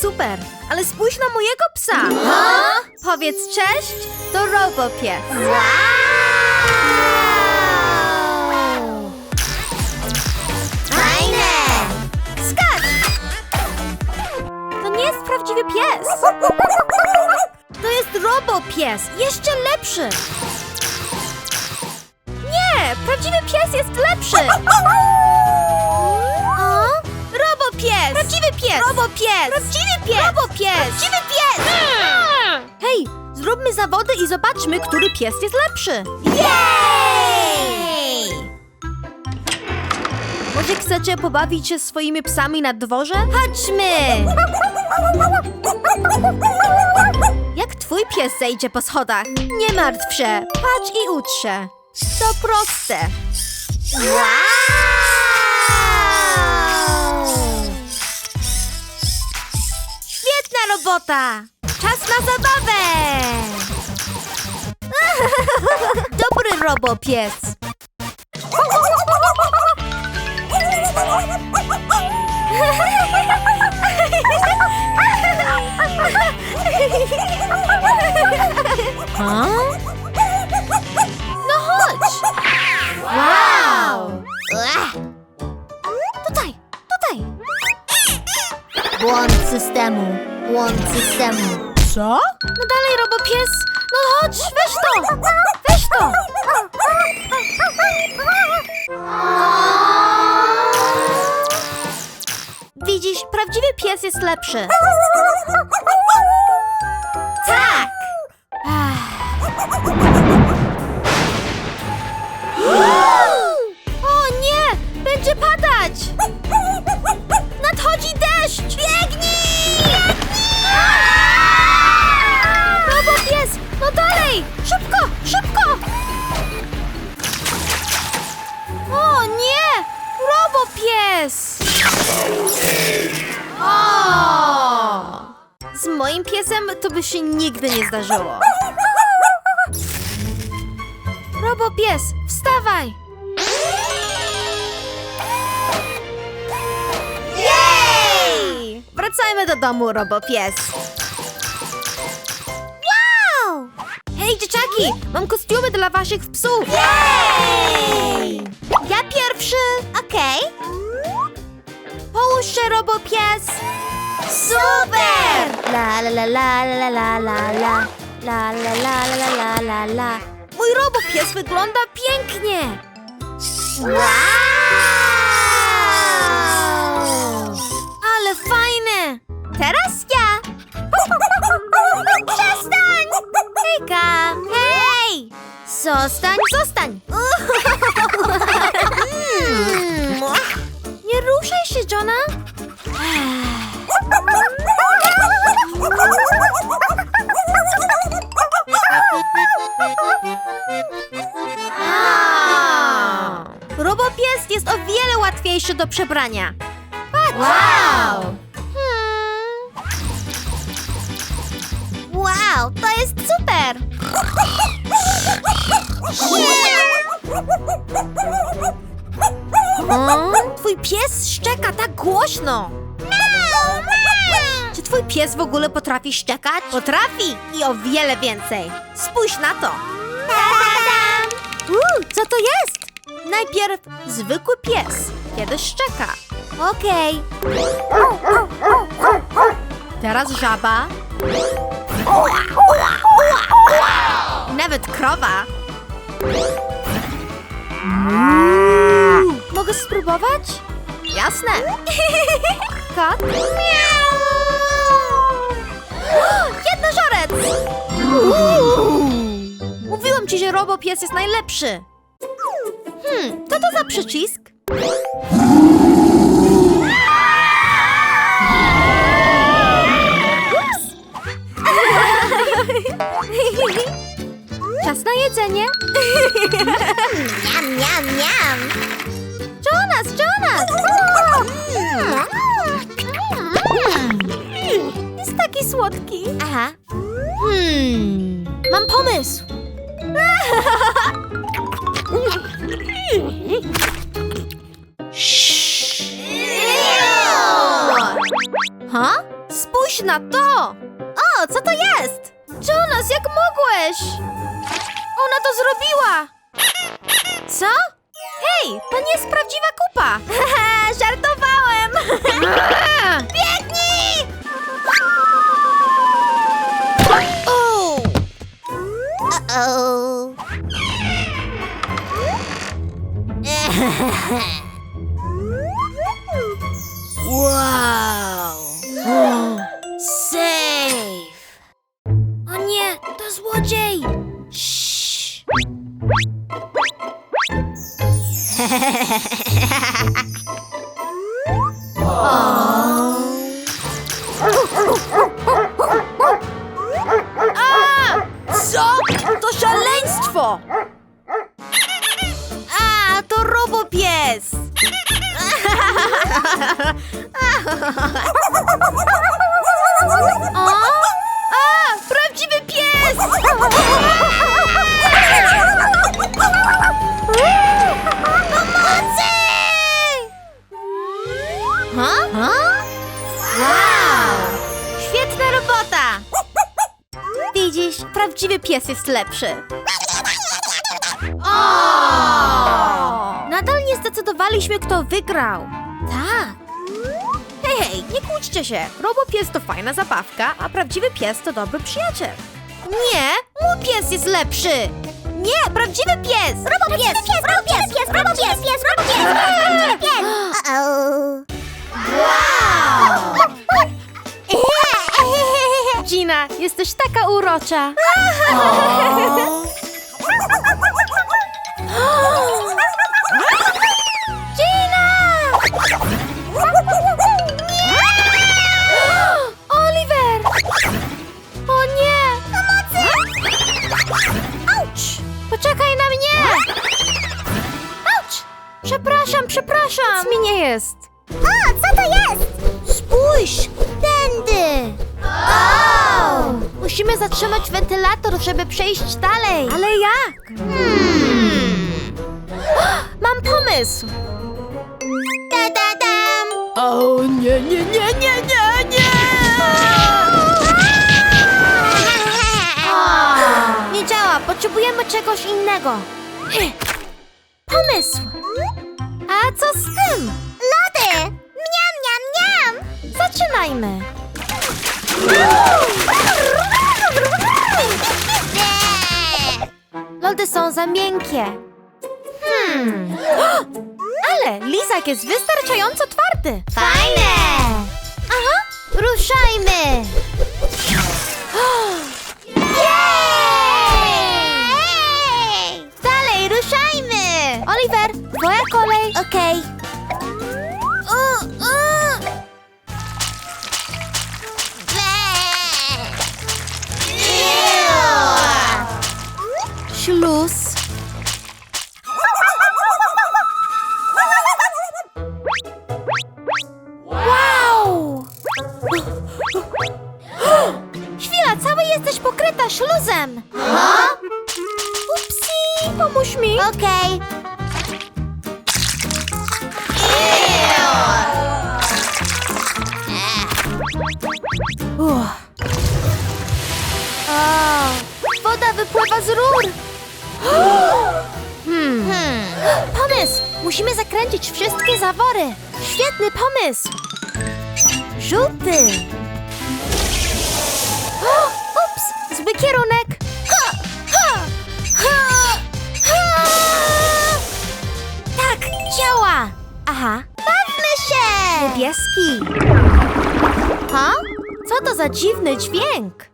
super, ale spójrz na mojego psa. Powiedz cześć, to Robopies. Fajne! Skacz! To nie jest prawdziwy pies. To jest Robopies, jeszcze lepszy. Nie, prawdziwy pies jest lepszy. Robopies! Prawdziwy pies! Robopies! Prawdziwy pies! Robopies! Pies! Hej, zróbmy zawody i zobaczmy, który pies jest lepszy. Jej! Może chcecie pobawić się swoimi psami na dworze? Chodźmy! Jak twój pies zejdzie po schodach? Nie martw się, patrz i ucz się. To proste. Wow! Robota! Czas na zabawę! Dobry robopies. Ha? No chodź! Wow! Tutaj, tutaj! Błąd systemu. Systemu. Co? No dalej, robopies! No chodź, weź to! Weź to! Widzisz, prawdziwy pies jest lepszy. Tak! To by się nigdy nie zdarzyło. Robo pies, wstawaj! Jej! Wracajmy do domu, Robopies. Wow! Hej, dzieciaki! Mam kostiumy dla waszych psów! Jej! Ja pierwszy! Okej. Połóż się, Robopies! Super! La la la la la la la la la la la la la la la Mój Robopies wygląda pięknie! Wow! Ale fajne! Teraz ja! Przestań! Hejka! Hej! Zostań, zostań! Przebrania. Patrz! Wow! Hmm. Wow, to jest super! O, twój pies szczeka tak głośno. Czy twój pies w ogóle potrafi szczekać? Potrafi i o wiele więcej. Spójrz na to. Uuu, co to jest? Najpierw zwykły pies, kiedy szczeka. Okej. Teraz żaba. Nawet krowa. Mogę spróbować? Jasne. Kot? Jednożorec! Mówiłam ci, że robopies jest najlepszy. Hmm, co to za przycisk? Ups. Czas na jedzenie. Miam, miam, miam! Jonas, Jonas! Jest taki słodki. Aha. Hmm, mam pomysł. Ha? Spójrz na to! O, co to jest? Jonas, jak mogłeś? Ona to zrobiła! Co? Hej, to nie jest prawdziwa kupa! żartowałem! Biegnij! O! Uh-oh. A? A, prawdziwy pies! Pomocy! Ha? Ha? Wow! Świetna robota! Widzisz, prawdziwy pies jest lepszy. Nadal nie zdecydowaliśmy, kto wygrał. Tak. Hej, nie kłóćcie się. Robopies to fajna zabawka, a prawdziwy pies to dobry przyjaciel. Nie, mój pies jest lepszy. Nie, prawdziwy pies. Robopies! Pies, robopies! Pies, robopies! Pies, robopies! Pies! Uh-oh. Gina, jesteś taka urocza. zatrzymać wentylator, żeby przejść dalej. Ale jak? Hmm. Mam pomysł. Ta-da-dam! O nie, nie, nie, nie, nie, nie! Nie działa, potrzebujemy czegoś innego. Pomysł! A co z tym? Lody! Miam, miam, miam! Zaczynajmy. Lody są za miękkie. Hmm. Ale lizak jest wystarczająco twardy. Fajne! Aha, ruszajmy. Jej! Okej. Uff. O, woda wypływa z rur. Hmm. Pomysł! Musimy zakręcić wszystkie zawory. Świetny pomysł. Żółty. Ups, zły kierunek. Aha. Bawmy się! Niebieski. Ha? Co to za dziwny dźwięk?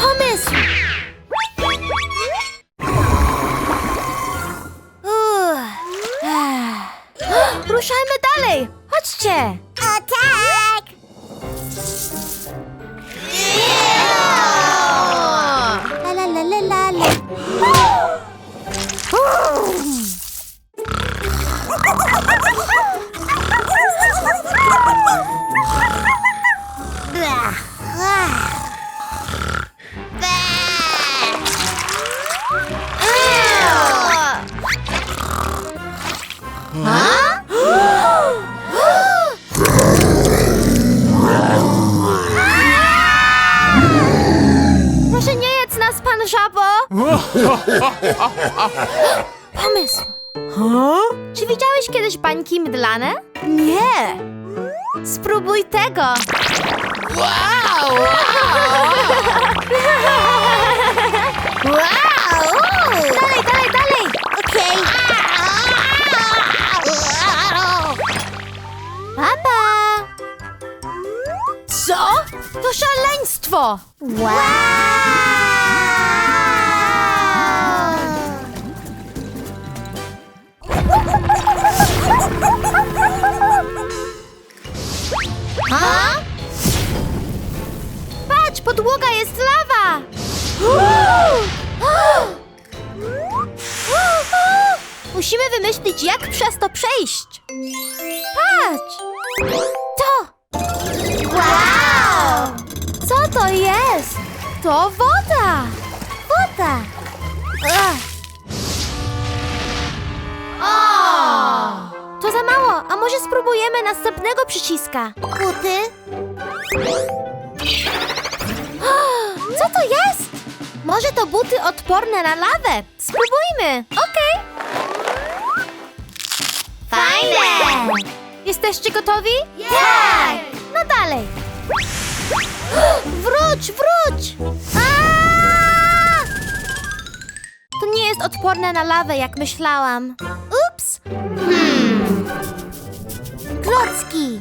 Pomysł! Uff. Ech. Ruszajmy dalej! Chodźcie! Pomysł! Czy widziałeś kiedyś bańki mydlane? Nie! Spróbuj tego! Wow! Dalej, dalej, dalej! Okej. Papa! Co? To szaleństwo! Wow! Może spróbujemy następnego przyciska? Buty? Co to jest? Może to buty odporne na lawę. Spróbujmy. Okej. Fajne! Jesteście gotowi? Tak! No dalej. Wróć, wróć! Aaa! To nie jest odporne na lawę, jak myślałam. Klocki!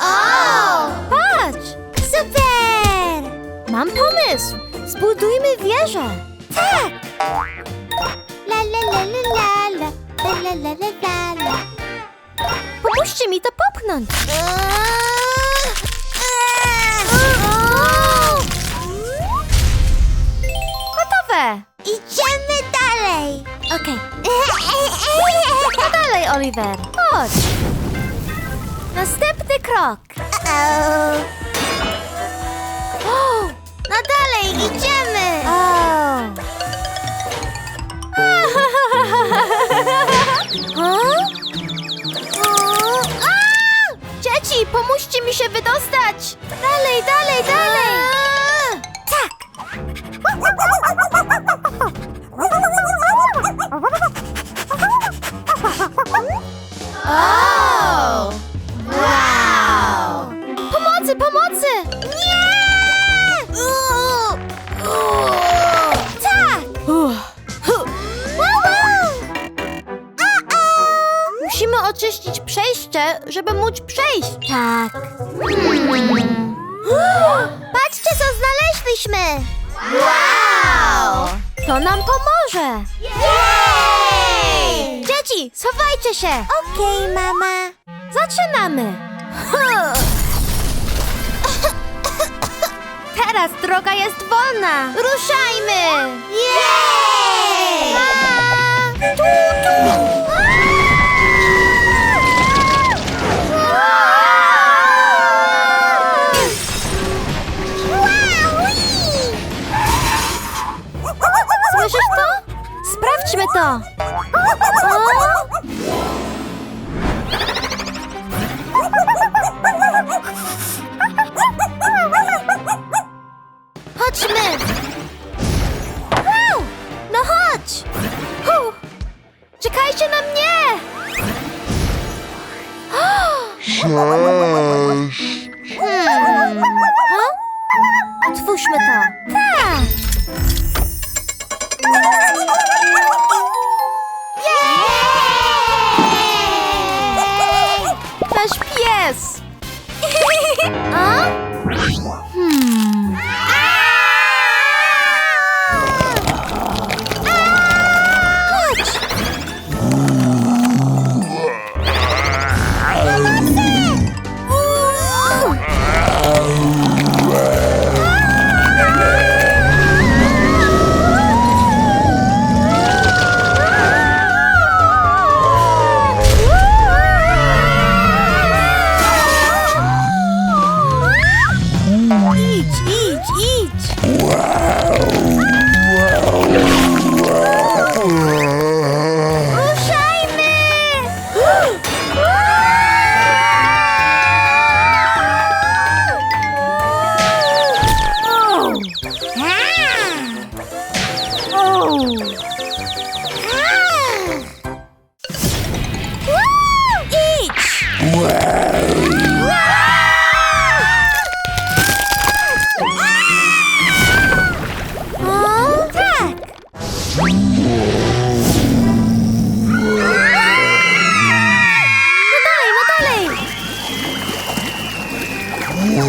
O! Patrz! Super! Mam pomysł. Zbudujmy wieżę. Tak! La la la la la la la la la la la la Pomóżcie mi to popchnąć. Gotowe. Dalej! Okej. No dalej, Oliver. Chodź. Następny krok. O! no dalej, idziemy! O! O? O! A! Dzieci, pomóżcie mi się wydostać! Dalej, dalej, dalej! O! Wow! Pomocy, pomocy! Nie! Tak! Musimy oczyścić przejście, żeby móc przejść. Tak. Patrzcie, co znaleźliśmy! Wow! To nam pomoże. Jej! Dzieci, schowajcie się. Okej, mama. Zaczynamy. Teraz droga jest wolna. Ruszajmy. Jej! Tu, tu. Słyszysz to? Sprawdźmy to. Huh?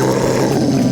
Mamo,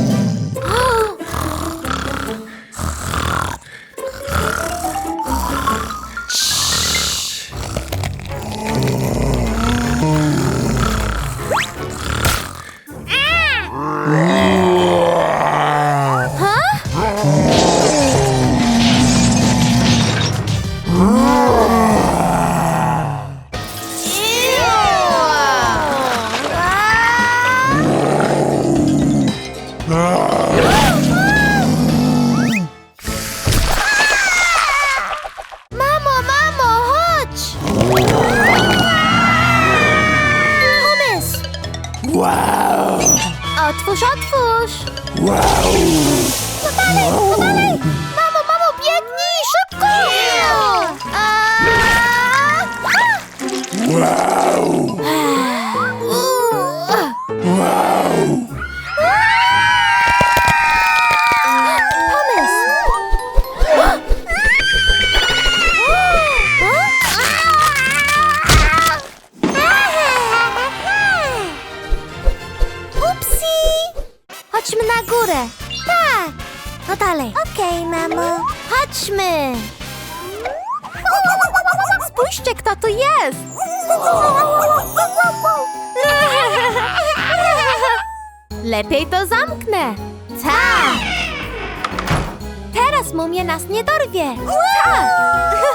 dalej. Okej, mamo. Chodźmy. Spójrzcie, kto tu jest! Lepiej to zamknę. Tak. Teraz mumia nas nie dorwie. Tak.